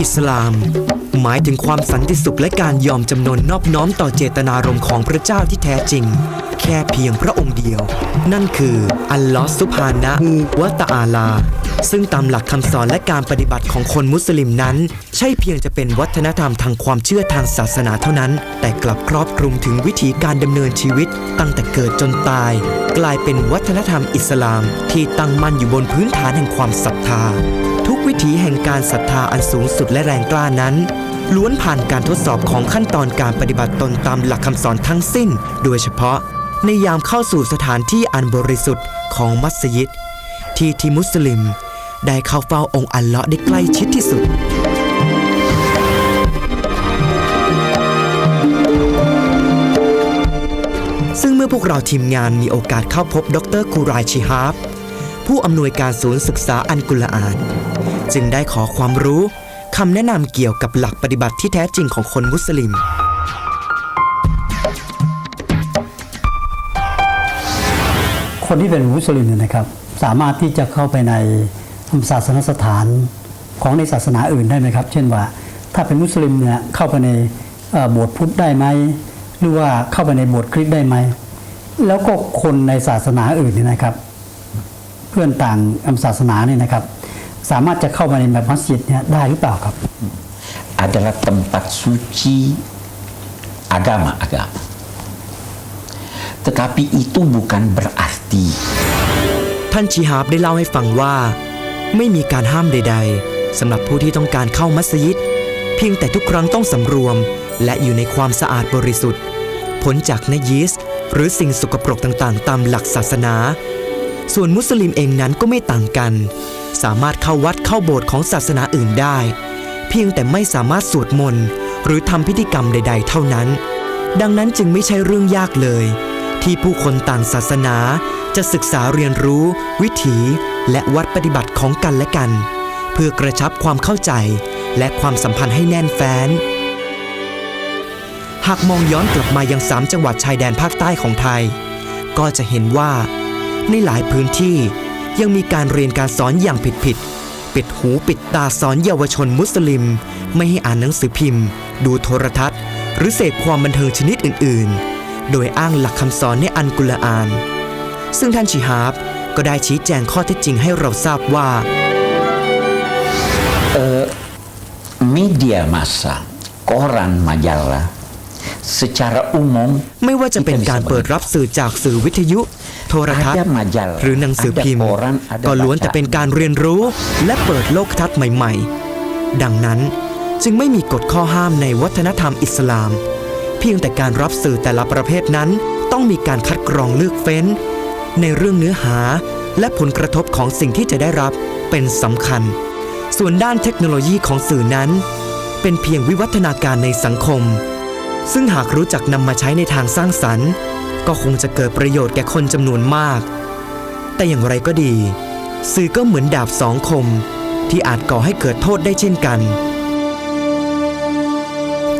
อิสลาม หมายถึงความสันติสุขและการยอมจำนนนอบน้อมต่อเจตนารมณ์ของพระเจ้าที่แท้จริง แค่เพียงพระองค์เดียว นั่นคืออัลลอฮ์ซุบฮานะวะตะอาลา ซึ่งตามหลักคำสอนและการปฏิบัติของคนมุสลิมนั้น ใช่เพียงจะเป็นวัฒนธรรมทางความเชื่อทางศาสนาเท่านั้น แต่กลับครอบคลุมถึงวิถีการดำเนินชีวิต ตั้งแต่เกิดจนตาย กลายเป็นวัฒนธรรมอิสลามที่ตั้งมั่นอยู่บนพื้นฐานแห่งความศรัทธา ทุก วิถีแห่งการศรัทธาอันสูงสุดและแรงกล้านั้น ล้วนผ่านการทดสอบของขั้นตอนการปฏิบัติตนตามหลักคำสอนทั้งสิ้น โดยเฉพาะ ในยามเข้าสู่สถานที่อันบริสุทธิ์ของมัสยิด ที่ที่มุสลิม ได้เข้าเฝ้าองค์อัลเลาะห์ได้ใกล้ชิดที่สุดซึ่งเมื่อพวกเราทีมงานมีโอกาสเข้าพบดรคูรายชิฮาบผู้อำนวยการศูนย์ศึกษาอันกุลอาน จึงได้ขอความรู้คำแนะนำเกี่ยวกับหลักปฏิบัติที่แท้จริงของคนมุสลิม คนที่เป็นมุสลิมเนี่ยนะครับ สามารถที่จะเข้าไปในศาสนสถานของในศาสนาอื่นได้ไหมครับ เช่นว่า ถ้าเป็นมุสลิมเนี่ยเข้าไปในโบสถ์พุทธได้ไหมหรือว่าเข้าไปในโบสถ์คริสต์ได้ไหมแล้วก็คนในศาสนาอื่นเนี่ยนะครับ เพื่อนต่างศาสนาเนี่ยนะครับ สามารถจะเข้ามาในแบบมัสยิดเนี่ยได้หรือเปล่าครับ adalah tempat suci agama-agama. Tetapi itu bukan berarti ท่านชีฮาบได้เล่าให้ฟังว่า ไม่มีการห้ามใด ๆสำหรับผู้ที่ต้องการเข้ามัสยิด เพียงแต่ทุกครั้งต้องสำรวม และอยู่ในความสะอาดบริสุทธิ์พ้นจากนยีสต์หรือสิ่งสกปรกต่างๆ ตามหลักศาสนา ส่วนมุสลิมเองนั้นก็ไม่ต่างกัน สามารถเข้าวัดเข้าโบสถ์ของศาสนาอื่นได้ เพียงแต่ไม่สามารถสวดมนต์หรือทำพิธีกรรมใด ๆ เท่านั้น ดังนั้นจึงไม่ใช่เรื่องยากเลย ที่ผู้คนต่างศาสนาจะศึกษาเรียนรู้ วิถี และวัดปฏิบัติของกันและกัน เพื่อกระชับความเข้าใจและความสัมพันธ์ให้แน่นแฟ้น หากมองย้อนกลับมายังสามจังหวัดชายแดนภาคใต้ของไทย ก็จะเห็นว่า ในหลายพื้นที่ยังมีการเรียนการสอนอย่างผิดๆปิดหูปิดตาสอนเยาวชนมุสลิม ไม่ให้อ่านหนังสือพิมพ์ ดูโทรทัศน์ หรือเสพความบันเทิงชนิดอื่นๆ โดยอ้างหลักคำสอนในอันกุรอาน ซึ่งท่านชิฮาบก็ได้ชี้แจงข้อเท็จจริงให้เราทราบว่า media massa, koran, majalah, secara umum ไม่ว่าจะเป็นการเปิดรับสื่อจากสื่อวิทยุ โทรทัศน์ ada majalah, หรือหนังสือพิมพ์ ada koran, ada ก็ล้วนแต่ bacaan. เป็นการเรียนรู้และเปิดโลกทัศน์ใหม่ ๆ ดังนั้นจึงไม่มีกฎข้อห้ามในวัฒนธรรมอิสลาม เพียงแต่การรับสื่อแต่ละประเภทนั้น ต้องมีการคัดกรองเลือกเฟ้น ในเรื่องเนื้อหาและผลกระทบของสิ่งที่จะได้รับเป็นสำคัญ ส่วนด้านเทคโนโลยีของสื่อนั้น เป็นเพียงวิวัฒนาการในสังคม ซึ่งหากรู้จักนำมาใช้ในทางสร้างสรรค์ ก็คงจะเกิดประโยชน์แก่คนจำนวนมาก แต่อย่างไรก็ดี สื่อก็เหมือนดาบสองคม ที่อาจก่อให้เกิดโทษได้เช่นกัน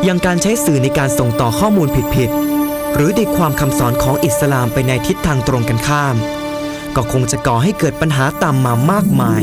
อย่างการใช้สื่อในการส่งต่อข้อมูลผิดๆหรือตีความคำสอนของอิสลามไปในทิศทางตรงกันข้าม ก็คงจะก่อให้เกิดปัญหาตามมามากมาย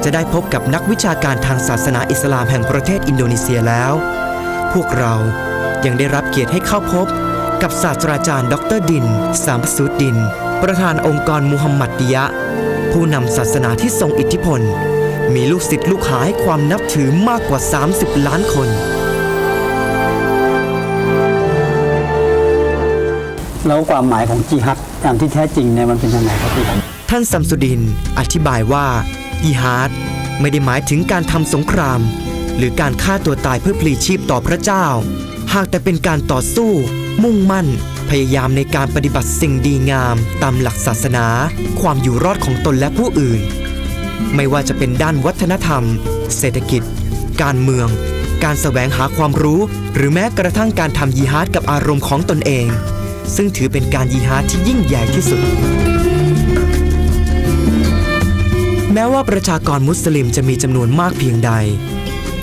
จากจะได้พบกับนักวิชาการทางศาสนาอิสลามแห่งประเทศอินโดนีเซียแล้ว พวกเรายังได้รับเกียรติให้เข้าพบกับศาสตราจารย์ดออเตอร์ดิน สามสุดดิน ประธานองค์กรมุฮัมมัดดิยะห์ผู้นำศาสนาที่ทรงอิทธิพล มีลูกศิษย์ลูกหาให้ความนับถือมากกว่า 30 ล้านคน แล้วความหมายของจิฮัดอย่างที่แท้จริงเนี่ยมันเป็นยังไงครับพี่ครับท่านซัมสุดินอธิบายว่า ยิฮาร์ดไม่ได้หมายถึงการทำสงคราม หรือการฆ่าตัวตายเพื่อพลีชีพต่อพระเจ้า หากแต่เป็นการต่อสู้ มุ่งมั่น พยายามในการปฏิบัติสิ่งดีงาม ตามหลักศาสนา ความอยู่รอดของตนและผู้อื่น ไม่ว่าจะเป็นด้านวัฒนธรรม เศรษฐกิจ การเมือง การแสวงหาความรู้ หรือแม้กระทั่งการทำยีฮาร์ดกับอารมณ์ของตนเอง ซึ่งถือเป็นการยีฮาร์ดที่ยิ่งใหญ่ที่สุด แม้ว่าประชากรมุสลิมจะมีจำนวนมากเพียงใด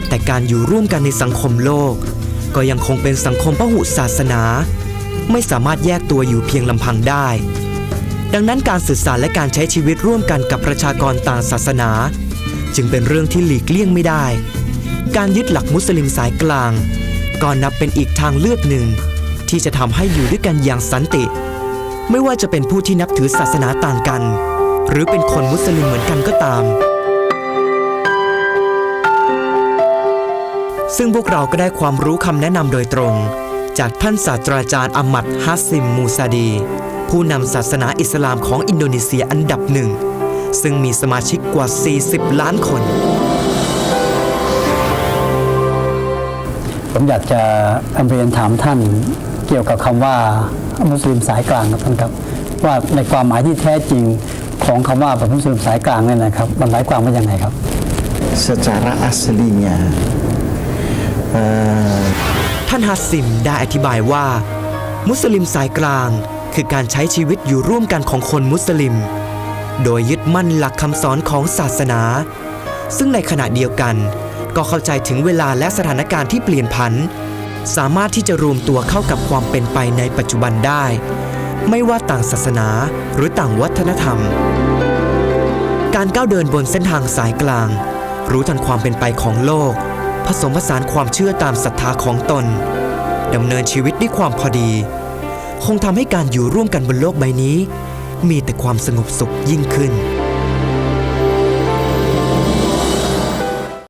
แต่การอยู่ร่วมกันในสังคมโลก ก็ยังคงเป็นสังคมพหุศาสนา ไม่สามารถแยกตัวอยู่เพียงลำพังได้ ดังนั้นการสื่อสารและการใช้ชีวิตร่วมกันกับประชากรต่างศาสนา จึงเป็นเรื่องที่หลีกเลี่ยงไม่ได้ การยึดหลักมุสลิมสายกลางก็นับเป็นอีกทางเลือกหนึ่ง ที่จะทำให้อยู่ด้วยกันอย่างสันติ ไม่ว่าจะเป็นผู้ที่นับถือศาสนาต่างกัน หรือเป็นคนมุสลิมเหมือนกันก็ตาม ซึ่งพวกเราก็ได้ความรู้คำแนะนำโดยตรง จากท่านศาสตราจารย์อามัดฮัสซิมมูซาดี ผู้นำศาสนาอิสลามของอินโดนีเซียอันดับหนึ่ง ซึ่งมีสมาชิกกว่า 40 ล้านคน ผมอยากจะเรียนถามท่านเกี่ยวกับคำว่ามุสลิมสายกลางครับท่านครับว่าในความหมายที่แท้จริง ของคำว่าแบบมุสลิมสายกลางเนี่ยนะครับมันหมายความว่ายังไงครับ secara aslinya eh, ท่านฮัสซิมได้อธิบายว่า มุสลิมสายกลาง คือการใช้ชีวิตอยู่ร่วมกันของคนมุสลิม โดยยึดมั่นหลักคำสอนของศาสนา ซึ่งในขณะเดียวกัน ก็เข้าใจถึงเวลาและสถานการณ์ที่เปลี่ยนผัน สามารถที่จะรวมตัวเข้ากับความเป็นไปในปัจจุบันได้ ไม่ว่าต่างศาสนาหรือต่างวัฒนธรรม การก้าวเดินบนเส้นทางสายกลาง รู้ทันความเป็นไปของโลก ผสมผสานความเชื่อตามศรัทธาของตนดำเนินชีวิตด้วยความพอดี คงทำให้การอยู่ร่วมกันบนโลกใบนี้ มีแต่ความสงบสุขยิ่งขึ้น